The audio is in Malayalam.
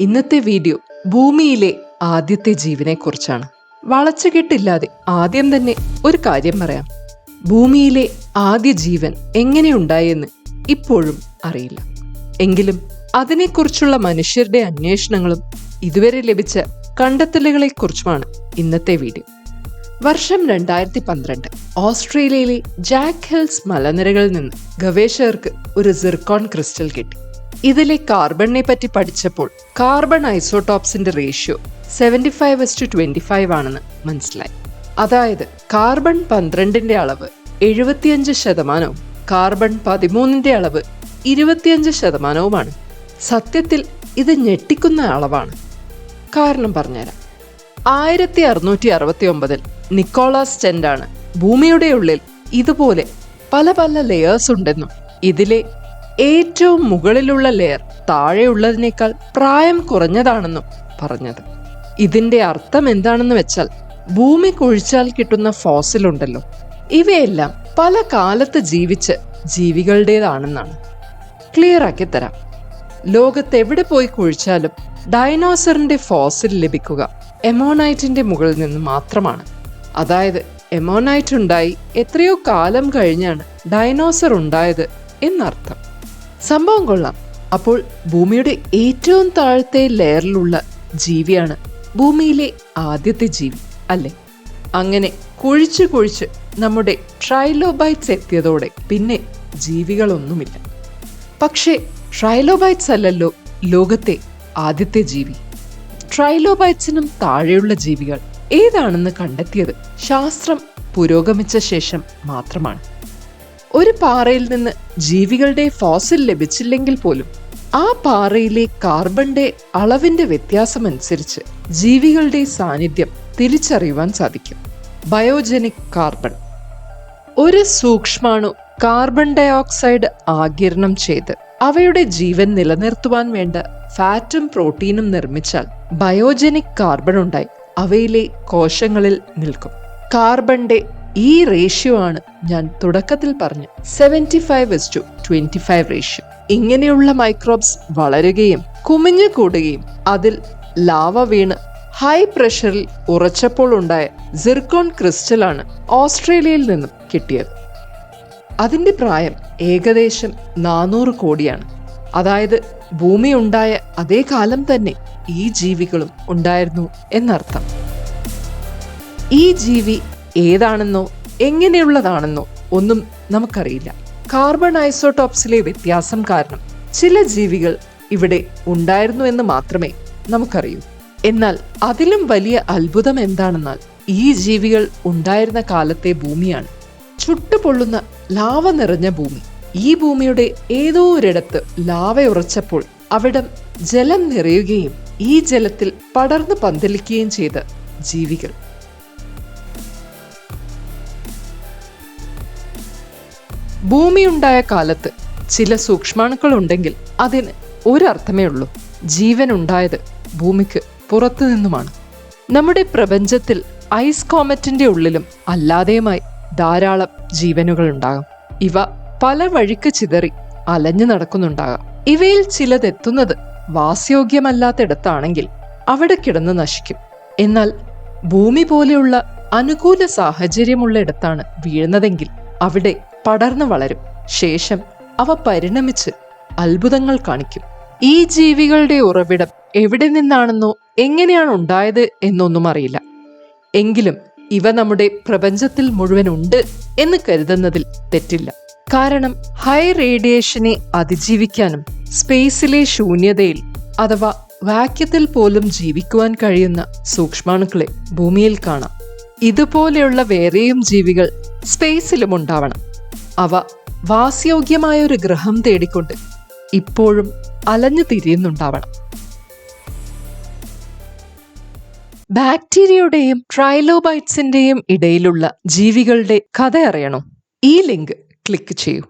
ഇന്നത്തെ വീഡിയോ ഭൂമിയിലെ ആദ്യത്തെ ജീവനെ കുറിച്ചാണ് വളച്ചുകെട്ടില്ലാതെ ആദ്യം തന്നെ ഒരു കാര്യം പറയാം. ഭൂമിയിലെ ആദ്യ ജീവൻ എങ്ങനെയുണ്ടായെന്ന് ഇപ്പോഴും അറിയില്ല. എങ്കിലും അതിനെക്കുറിച്ചുള്ള മനുഷ്യരുടെ അന്വേഷണങ്ങളും ഇതുവരെ ലഭിച്ച കണ്ടെത്തലുകളെക്കുറിച്ചുമാണ് ഇന്നത്തെ വീഡിയോ. വർഷം രണ്ടായിരത്തി പന്ത്രണ്ട് ഓസ്ട്രേലിയയിലെ ജാക്ക് ഹിൽസ് മലനിരകളിൽ നിന്ന് ഗവേഷകർക്ക് ഒരു സിർക്കോൺ ക്രിസ്റ്റൽ കിട്ടി. ഇതിലെ കാർബണിനെ പറ്റി പഠിച്ചപ്പോൾ carbon ഐസോടോപ്സിന്റെ ratio seventy five is twenty five ആണെന്ന് മനസ്സിലായി. അതായത് കാർബൺ പന്ത്രണ്ടിന്റെ അളവ് എഴുപത്തിയഞ്ച് ശതമാനവും കാർബൺ പതിമൂന്നിന്റെ അളവ് ഇരുപത്തിയഞ്ച് ശതമാനവുമാണ്. സത്യത്തിൽ ഇത് ഞെട്ടിക്കുന്ന അളവാണ്. കാരണം പറഞ്ഞുതരാം. ആയിരത്തി അറുന്നൂറ്റി അറുപത്തി ഒമ്പതിൽ നിക്കോളാസ് ടെൻഡാണ് ഭൂമിയുടെ ഉള്ളിൽ ഇതുപോലെ പല പല ലെയേഴ്സ് ഉണ്ടെന്നും ഇതിലെ ഏറ്റവും മുകളിലുള്ള ലെയർ താഴെയുള്ളതിനേക്കാൾ പ്രായം കുറഞ്ഞതാണെന്നും പറഞ്ഞത്. ഇതിന്റെ അർത്ഥം എന്താണെന്ന് വെച്ചാൽ ഭൂമി കുഴിച്ചാൽ കിട്ടുന്ന ഫോസിൽ ഉണ്ടല്ലോ. ഇവയെല്ലാം പല കാലത്ത് ജീവിച്ച് ജീവികളുടേതാണെന്നാണ്. ക്ലിയർ ആക്കി തരാം. ലോകത്ത് എവിടെ പോയി കുഴിച്ചാലും ഡൈനോസറിന്റെ ഫോസിൽ ലഭിക്കുക എമോണൈറ്റിന്റെ മുകളിൽ നിന്ന് മാത്രമാണ്. അതായത് എമോണൈറ്റ് ഉണ്ടായി എത്രയോ കാലം കഴിഞ്ഞാണ് ഡൈനോസർ ഉണ്ടായത് എന്നർത്ഥം. സംഭവം കൊള്ളാം. അപ്പോൾ ഭൂമിയുടെ ഏറ്റവും താഴത്തെ ലെയറിലുള്ള ജീവിയാണ് ഭൂമിയിലെ ആദ്യത്തെ ജീവി അല്ലെ? അങ്ങനെ കുഴിച്ച് കുഴിച്ച് നമ്മുടെ ട്രൈലോബൈറ്റ്സ് എത്തിയതോടെ പിന്നെ ജീവികളൊന്നുമില്ല. പക്ഷേ ട്രൈലോബൈറ്റ്സ് അല്ലല്ലോ ലോകത്തെ ആദ്യത്തെ ജീവി. ട്രൈലോബൈറ്റ്സിനും താഴെയുള്ള ജീവികൾ ഏതാണെന്ന് കണ്ടെത്തിയത് ശാസ്ത്രം പുരോഗമിച്ച ശേഷം മാത്രമാണ്. ഒരു പാറയിൽ നിന്ന് ജീവികളുടെ ഫോസിൽ ലഭിച്ചില്ലെങ്കിൽ പോലും ആ പാറയിലെ കാർബണിന്റെ അളവിന്റെ വ്യത്യാസമനുസരിച്ച് ജീവികളുടെ സാന്നിധ്യം തിരിച്ചറിയുവാൻ സാധിക്കും. ബയോജനിക് കാർബൺ ഒരു സൂക്ഷ്മാണു കാർബൺ ഡയോക്സൈഡ് ആകിരണം ചെയ്ത് അവയുടെ ജീവൻ നിലനിർത്തുവാൻ വേണ്ട ഫാറ്റും പ്രോട്ടീനും നിർമ്മിച്ചാൽ ബയോജനിക് കാർബൺ ഉണ്ടായി അവയിലെ കോശങ്ങളിൽ നിൽക്കും. കാർബണിന്റെ ഈ റേഷ്യോ ആണ് ഞാൻ തുടക്കത്തിൽ പറഞ്ഞു. Seventy five is to twenty five ratio ഇങ്ങനെയുള്ള മൈക്രോബ്സ് വളരുകയും കുമിഞ്ഞു കൂടുകയും അതിൽ ലാവ വീണ് ഹൈ പ്രഷറിൽ ഉറച്ചപ്പോൾ ഉണ്ടായ സിർക്കോൺ ക്രിസ്റ്റലാണ് ഓസ്ട്രേലിയയിൽ നിന്നും കിട്ടിയത്. അതിന്റെ പ്രായം ഏകദേശം നാനൂറ് കോടിയാണ്. അതായത് ഭൂമി ഉണ്ടായ അതേ കാലം തന്നെ ഈ ജീവികളും ഉണ്ടായിരുന്നു എന്നർത്ഥം. ഈ ജീവി ഏതാണെന്നോ എങ്ങനെയുള്ളതാണെന്നോ ഒന്നും നമുക്കറിയില്ല. കാർബൺ ഐസോടോപ്സിലെ വ്യത്യാസം കാരണം ചില ജീവികൾ ഇവിടെ ഉണ്ടായിരുന്നു എന്ന് മാത്രമേ നമുക്കറിയൂ. എന്നാൽ അതിലും വലിയ അത്ഭുതം എന്താണെന്നാൽ ഈ ജീവികൾ ഉണ്ടായിരുന്ന കാലത്തെ ഭൂമിയാണ്. ചുട്ടുപൊള്ളുന്ന ലാവ നിറഞ്ഞ ഭൂമി. ഈ ഭൂമിയുടെ ഏതോ ഒരിടത്ത് ലാവ ഉറച്ചപ്പോൾ അവിടം ജലം നിറയുകയും ഈ ജലത്തിൽ പടർന്നു പന്തലിക്കുകയും ചെയ്ത ജീവികൾ. ഭൂമിയുണ്ടായ കാലത്ത് ചില സൂക്ഷ്മാണുക്കൾ ഉണ്ടെങ്കിൽ അതിന് ഒരർത്ഥമേ ഉള്ളൂ. ജീവൻ ഉണ്ടായത് ഭൂമിക്ക് പുറത്തു നിന്നുമാണ്. നമ്മുടെ പ്രപഞ്ചത്തിൽ ഐസ് കോമറ്റിന്റെ ഉള്ളിലും അല്ലാതെയുമായി ധാരാളം ജീവനുകൾ ഉണ്ടാകും ഇവ പല വഴിക്ക് ചിതറി അലഞ്ഞു നടക്കുന്നുണ്ടാകാം. ഇവയിൽ ചിലതെത്തുന്നത് വാസയോഗ്യമല്ലാത്തിടത്താണെങ്കിൽ അവിടെ കിടന്ന് നശിക്കും. എന്നാൽ ഭൂമി പോലെയുള്ള അനുകൂല സാഹചര്യമുള്ള ഇടത്താണ് വീഴുന്നതെങ്കിൽ അവിടെ പടർന്നു വളരും. ശേഷം അവ പരിണമിച്ച് അത്ഭുതങ്ങൾ കാണിക്കും. ഈ ജീവികളുടെ ഉറവിടം എവിടെ നിന്നാണെന്നോ എങ്ങനെയാണ് ഉണ്ടായത് എന്നൊന്നും അറിയില്ല. എങ്കിലും ഇവ നമ്മുടെ പ്രപഞ്ചത്തിൽ മുഴുവൻ ഉണ്ട് എന്ന് കരുതുന്നതിൽ തെറ്റില്ല. കാരണം ഹൈ റേഡിയേഷനെ അതിജീവിക്കാനും സ്പേസിലെ ശൂന്യതയിൽ അഥവാ വാക്യത്തിൽ പോലും ജീവിക്കുവാൻ കഴിയുന്ന സൂക്ഷ്മാണുക്കളെ ഭൂമിയിൽ കാണാം. ഇതുപോലെയുള്ള വേറെയും ജീവികൾ സ്പേസിലും ഉണ്ടാവണം. അവ വാസയോഗ്യമായ ഒരു ഗ്രഹം തേടിക്കൊണ്ട് ഇപ്പോഴും അലഞ്ഞു തിരിയുന്നുണ്ടാവണം. ബാക്ടീരിയയുടെയും ട്രൈലോബൈറ്റ്സിന്റെയും ഇടയിലുള്ള ജീവികളുടെ കഥ അറിയണോ. ഈ ലിങ്ക് ക്ലിക്ക് ചെയ്യൂ.